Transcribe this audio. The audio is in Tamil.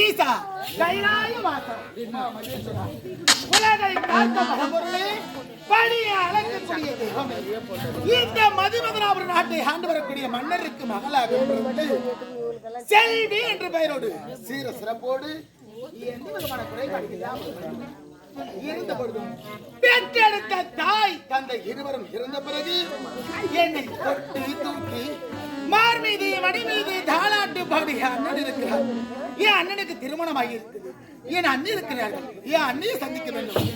ஈசா கைலாய வாசம் உலகை காத்த பரம்பொருளே பணியை அழகக்கூடிய தெய்வமே இந்த மதுமதனாபுர நாட்டை ஆண்டு வரக்கூடிய மன்னருக்கு மகளாக செல்வி என்று பெயரோடு சீர சிறப்போடு எந்த விதமான குறைபாடு இல்லாமல் இருந்த பொழுதும் பெற்றெடுத்த தாய் தந்தை இருவரும் இருந்த பிறகு என்னை தொட்டு தூக்கி மார் மீது மடி மீது தாளாட்டு பாடிய இருக்கிறார் என் அண்ணனுக்கு திருமணம் ஆகி இருக்குது. என் அண்ணன் இருக்கிறார்கள். என் அண்ணையை சந்திக்க வேண்டும்.